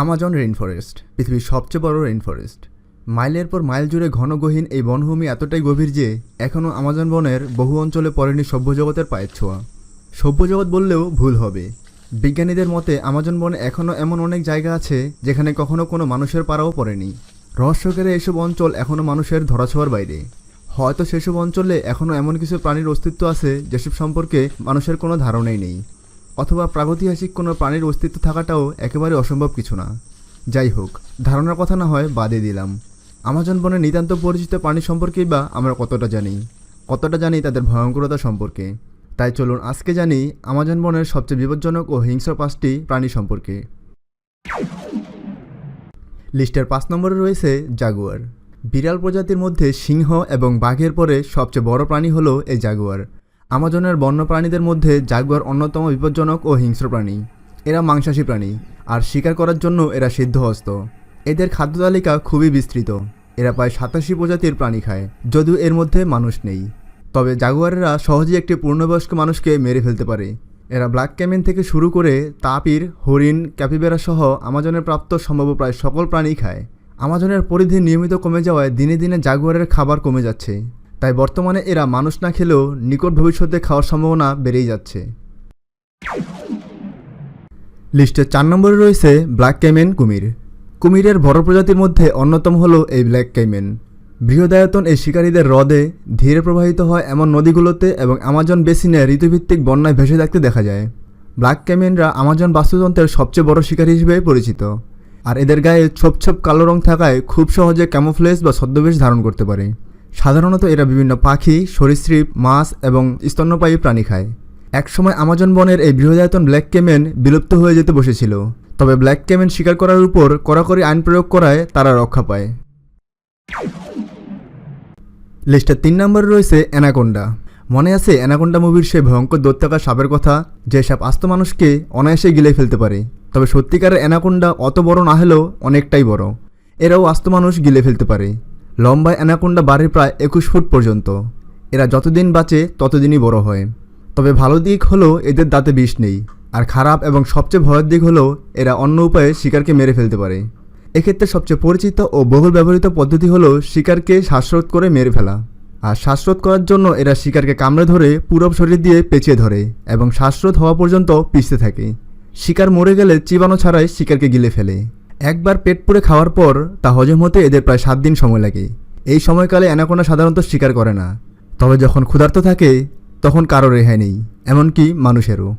Amazon rain forest পৃথিবীর সবচেয়ে বড় রেইন ফরেস্ট মাইলের পর মাইল জুড়ে ঘনগহীন এই বনভূমি এতটাই গভীর যে, এখনও আমাজন বনের বহু অঞ্চলে পড়েনি সভ্য জগতের পায়ের ছোঁয়া। সভ্য জগৎ বললেও ভুল হবে। বিজ্ঞানীদের মতে আমাজন বনে এখনও এমন অনেক জায়গা আছে, যেখানে কখনো কোনো মানুষের পাড়াও পড়েনি। রহস্যকারে এসব অঞ্চল এখনও মানুষের ধরাছোঁয়ার বাইরে। হয়তো সেসব অঞ্চলে এখনও এমন কিছু প্রাণীর অস্তিত্ব আছে, যেসব সম্পর্কে মানুষের কোনো ধারণাই নেই। অথবা প্রাগৈতিহাসিক কোনো প্রাণীর অস্তিত্ব থাকাটাও একেবারে অসম্ভব কিছু না। যাই হোক, ধারণার কথা না হয় বাদে দিলাম। আমাজন বনের নিতান্ত পরিচিত প্রাণী সম্পর্কেই বা আমরা কতটা জানি? কতটা জানি তাদের ভয়ঙ্করতা সম্পর্কে? তাই চলুন আজকে জানি আমাজন বনের সবচেয়ে বিপজ্জনক ও হিংস্র পাঁচটি প্রাণী সম্পর্কে। লিস্টের পাঁচ নম্বরে রয়েছে জাগুয়ার। বিড়াল প্রজাতির মধ্যে সিংহ এবং বাঘের পরে সবচেয়ে বড় প্রাণী হলো এই জাগুয়ার। আমাজনের বন্য প্রাণীদের মধ্যে জাগুয়ার অন্যতম বিপজ্জনক ও হিংস্র প্রাণী। এরা মাংসাশী প্রাণী, আর শিকার করার জন্য এরা সিদ্ধহস্ত। এদের খাদ্য তালিকা খুবই বিস্তৃত। এরা প্রায় সাতাশি প্রজাতির প্রাণী খায়, যদিও এর মধ্যে মানুষ নেই। তবে জাগুয়ারেরা সহজেই একটি পূর্ণবয়স্ক মানুষকে মেরে ফেলতে পারে। এরা ব্ল্যাক ক্যামেন থেকে শুরু করে তাপির, হরিণ ক্যাপিবেরা সহ আমাজনের প্রাপ্ত সম্ভাব্য প্রায় সকল প্রাণী খায়। আমাজনের পরিধি নিয়মিত কমে যাওয়ায় দিনে দিনে জাগুয়ারের খাবার কমে যাচ্ছে। তাই বর্তমানে এরা মানুষ না খেলেও নিকট ভবিষ্যতে খাওয়ার সম্ভাবনা বেড়েই যাচ্ছে। লিস্টের চার নম্বরে রয়েছে ব্ল্যাক ক্যামেন কুমির। কুমিরের বড় প্রজাতির মধ্যে অন্যতম হলো এই ব্ল্যাক ক্যামেন। বৃহদায়তন এই শিকারীদের হ্রদে ধীরে প্রবাহিত হয় এমন নদীগুলোতে এবং আমাজন বেসিনে ঋতুভিত্তিক বন্যায় ভেসে থাকতে দেখা যায়। ব্ল্যাক ক্যামেনরা আমাজন বাস্তুতন্ত্রের সবচেয়ে বড় শিকারী হিসেবে পরিচিত। আর এদের গায়ে ছোপ ছোপ কালো রং থাকায় খুব সহজে ক্যামোফ্লেজ বা ছদ্মবেশ ধারণ করতে পারে। সাধারণত এরা বিভিন্ন পাখি, সরীসৃপ, মাছ এবং স্তন্যপায়ী প্রাণী খায়। একসময় আমাজন বনের এই বৃহদায়তন ব্ল্যাক কেমেন বিলুপ্ত হয়ে যেতে বসেছিল। তবে ব্ল্যাক কেমেন শিকার করার উপর কড়াকড়ি আইন প্রয়োগ করায় তারা রক্ষা পায়। লিস্টের তিন নম্বরে রয়েছে অ্যানাকোন্ডা। মনে আছে অ্যানাকোন্ডা মুভির সেই ভয়ঙ্কর দৈত্যাকার সাপের কথা? যে সাপ আস্ত মানুষকে অনায়াসে গিলে ফেলতে পারে। তবে সত্যিকারের অ্যানাকোন্ডা অত বড় না হলেও অনেকটাই বড়। এরাও আস্ত মানুষ গিলে ফেলতে পারে। লম্বায় অ্যানাকোন্ডা বাড়ে প্রায় একুশ ফুট পর্যন্ত। এরা যতদিন বাঁচে, ততদিনই বড় হয়। তবে ভালো দিক হলো এদের দাঁতে বিষ নেই। আর খারাপ এবং সবচেয়ে ভয়ের দিক হলো এরা অন্য উপায়ে শিকারকে মেরে ফেলতে পারে। এক্ষেত্রে সবচেয়ে পরিচিত ও বহুল ব্যবহৃত পদ্ধতি হলো শিকারকে শ্বাসরোধ করে মেরে ফেলা। আর শ্বাসরোধ করার জন্য এরা শিকারকে কামড়ে ধরে পুরো শরীর দিয়ে পেঁচিয়ে ধরে এবং শ্বাসরোধ হওয়া পর্যন্ত পিষতে থাকে। শিকার মরে গেলে চিবানো ছাড়াই শিকারকে গিলে ফেলে। একবার পেট পুড়ে খাওয়ার পর তা হজম হতে এদের প্রায় সাত দিন সময় লাগে। এই সময়কালে অ্যানাকোনা সাধারণত শিকার করে না। তবে যখন ক্ষুধার্ত থাকে, তখন কারও রেহাই নেই, এমনকি মানুষেরও।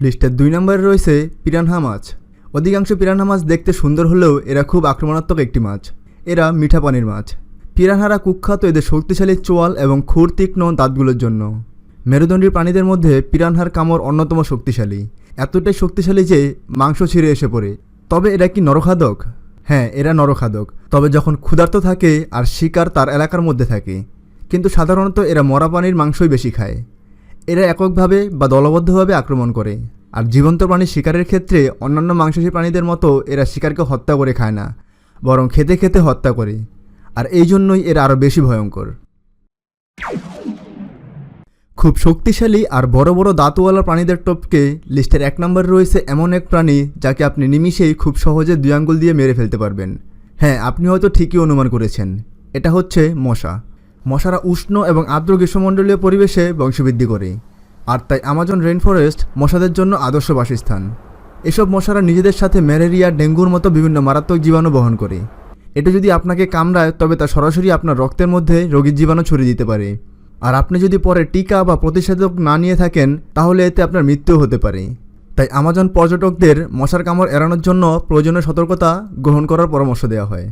লিস্টের দুই নম্বরে রয়েছে পিরানহা মাছ। অধিকাংশ পিরানহা মাছ দেখতে সুন্দর হলেও এরা খুব আক্রমণাত্মক একটি মাছ। এরা মিঠা পানির মাছ। পিরানহারা কুখ্যাত এদের শক্তিশালী চোয়াল এবং খুর তীক্ষ্ণ দাঁতগুলোর জন্য। মেরুদণ্ডী প্রাণীদের মধ্যে পিরানহার কামড় অন্যতম শক্তিশালী। এতটাই শক্তিশালী যে মাংস ছিঁড়ে এসে পড়ে। তবে এরা কি নরখাদক? হ্যাঁ এরা নরখাদক। তবে যখন ক্ষুধার্ত থাকে আর শিকার তার এলাকার মধ্যে থাকে। কিন্তু সাধারণত এরা মরা প্রাণীর মাংসই বেশি খায়। এরা এককভাবে বা দলবদ্ধভাবে আক্রমণ করে। আর জীবন্ত প্রাণী শিকারের ক্ষেত্রে অন্যান্য মাংসাশী প্রাণীদের মতো এরা শিকারকে হত্যা করে খায় না, বরং খেতে খেতে হত্যা করে। আর এই জন্যই এরা আরও বেশি ভয়ঙ্কর। খুব শক্তিশালী আর বড় বড় দাঁতওয়ালা প্রাণীদের টপকে লিস্টের এক নম্বরে রয়েছে এমন এক প্রাণী যাকে আপনি নিমিষেই খুব সহজে দুই আঙ্গুল দিয়ে মেরে ফেলতে পারবেন। হ্যাঁ আপনি হয়তো ঠিকই অনুমান করেছেন। এটা হচ্ছে মশা। মশারা উষ্ণ এবং আর্দ্র গ্রীষ্মমণ্ডলীয় পরিবেশে বংশবৃদ্ধি করে। আর তাই আমাজন রেইন ফরেস্ট মশাদের জন্য আদর্শ বাসস্থান। এসব মশারা নিজেদের সাথে ম্যালেরিয়া, ডেঙ্গুর মতো বিভিন্ন মারাত্মক জীবাণু বহন করে। এটা যদি আপনাকে কামড়ায়, তবে তা সরাসরি আপনার রক্তের মধ্যে রোগীর জীবাণু ছড়িয়ে দিতে পারে। আর আপনি যদি পরে টিকা বা প্রতিষেধক না নিয়ে থাকেন, তাহলে এতে আপনার মৃত্যু হতে পারে। তাই আমাজন পর্যটকদের মশার কামড় এড়ানোর জন্য প্রয়োজনীয় সতর্কতা গ্রহণ করার পরামর্শ দেওয়া হয়।